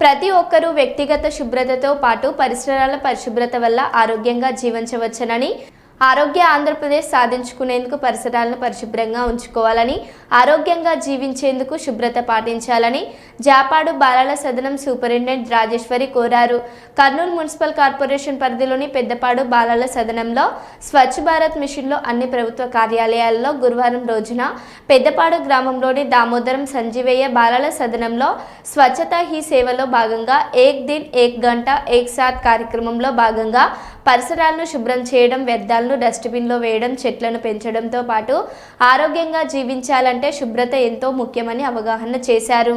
ప్రతి ఒక్కరూ వ్యక్తిగత శుభ్రతతో పాటు పరిసరాల పరిశుభ్రత వల్ల ఆరోగ్యంగా జీవించవచ్చునని ఆరోగ్య ఆంధ్రప్రదేశ్ సాధించుకునేందుకు పరిసరాలను పరిశుభ్రంగా ఉంచుకోవాలని ఆరోగ్యంగా జీవించేందుకు శుభ్రత పాటించాలని జాపాడు బాలల సదనం సూపరింటెండెంట్ రాజేశ్వరి కోరారు. కర్నూలు మున్సిపల్ కార్పొరేషన్ పరిధిలోని పెద్దపాడు బాలల సదనంలో స్వచ్ఛ భారత్ మిషన్లో అన్ని ప్రభుత్వ కార్యాలయాల్లో గురువారం రోజున పెద్దపాడు గ్రామంలోని దామోదరం సంజీవయ్య బాలల సదనంలో స్వచ్ఛత హీ సేవలో భాగంగా ఏక్ దిన్ ఏక్ గంట ఏక్ సాత్ కార్యక్రమంలో భాగంగా పరిసరాలను శుభ్రం చేయడం వ్యర్థాలను డస్ట్బిన్లో వేయడం చెట్లను పెంచడంతో పాటు ఆరోగ్యంగా జీవించాలంటే శుభ్రత ఎంతో ముఖ్యమని అవగాహన చేశారు.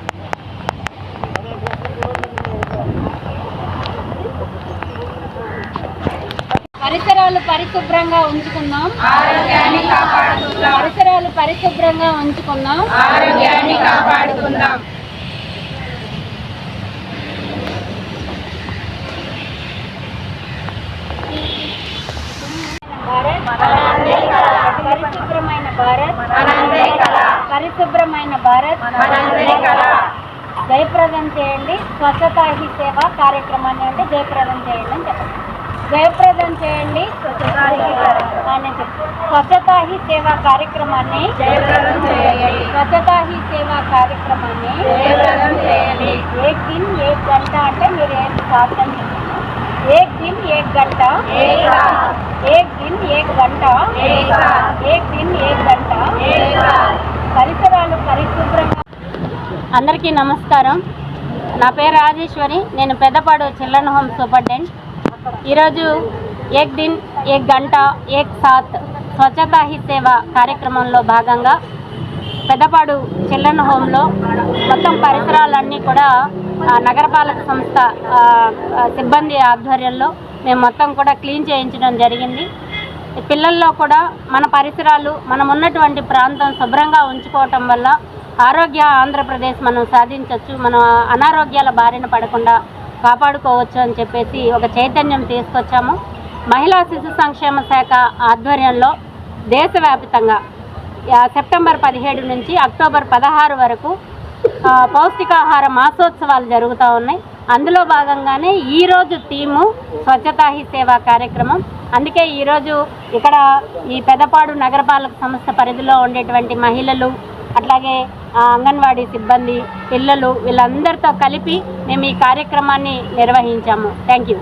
పరిసరాలు పరిశుభ్రంగా ఉంచుకుందాం. పరిసరాలు పరిశుభ్రంగా ఉంచుకుందాం. ఆరోగ్యాన్ని కాపాడుకుందాం. భారత్. పరిశుభ్రమైన భారత్. పరిశుభ్రమైన భారత్. జయప్రదం చేయండి. స్వచ్ఛతా హీ సేవ కార్యక్రమాన్ని అంటే జయప్రదం చేయండి అని చెప్పండి. జయప్రదం చేయండి. స్వచ్ఛతా హీ సేవ కార్యక్రమాన్ని. స్వచ్ఛతా హీ సేవ కార్యక్రమాన్ని. ఏక్ దిన్ ఏక్ గంట అంటే మీరు ఏం సాధన ఏక్ దిన్ ఏక్ గంట ఏక్ దిన్ ఏక్ గంట ఏక్. ఏక్ దిన్ ఏక్ గంట. పరిసరాలు పరిశుభ్రంగా అందరికీ నమస్కారం నా పేరు రాజేశ్వరి నేను పెద్దపాడు చిల్డ్రన్ హోమ్ సూపరింటెండెంట్ ఈరోజు ఏక్ దిన్ ఏక్ గంట ఏక్ సాత్ స్వచ్ఛతా హి సేవ కార్యక్రమంలో భాగంగా పెద్దపాడు చిల్డ్రన్ హోమ్లో మొత్తం పరిసరాలన్నీ కూడా నగరపాలక సంస్థ సిబ్బంది ఆధ్వర్యంలో మేము మొత్తం కూడా క్లీన్ చేయించడం జరిగింది. పిల్లల్లో కూడా మన పరిసరాలు మనం ఉన్నటువంటి ప్రాంతం శుభ్రంగా ఉంచుకోవటం వల్ల ఆరోగ్య ఆంధ్రప్రదేశ్ మనం సాధించవచ్చు మనం అనారోగ్యాల బారిన పడకుండా కాపాడుకోవచ్చు అని చెప్పేసి ఒక చైతన్యం తీసుకొచ్చాము. మహిళా శిశు సంక్షేమ శాఖ ఆధ్వర్యంలో దేశవ్యాప్తంగా సెప్టెంబర్ పదిహేడు నుంచి అక్టోబర్ పదహారు వరకు పౌష్టికాహార మాసోత్సవాలు జరుగుతూ ఉన్నాయి. అందులో భాగంగానే ఈరోజు థీము స్వచ్ఛతా హీ సేవా కార్యక్రమం. అందుకే ఈరోజు ఇక్కడ ఈ పెదపాడు నగరపాలక సంస్థ పరిధిలో ఉండేటువంటి మహిళలు అట్లాగే అంగన్వాడీ సిబ్బంది పిల్లలు వీళ్ళందరితో కలిపి మేము ఈ కార్యక్రమాన్ని నిర్వహించాము. Thank you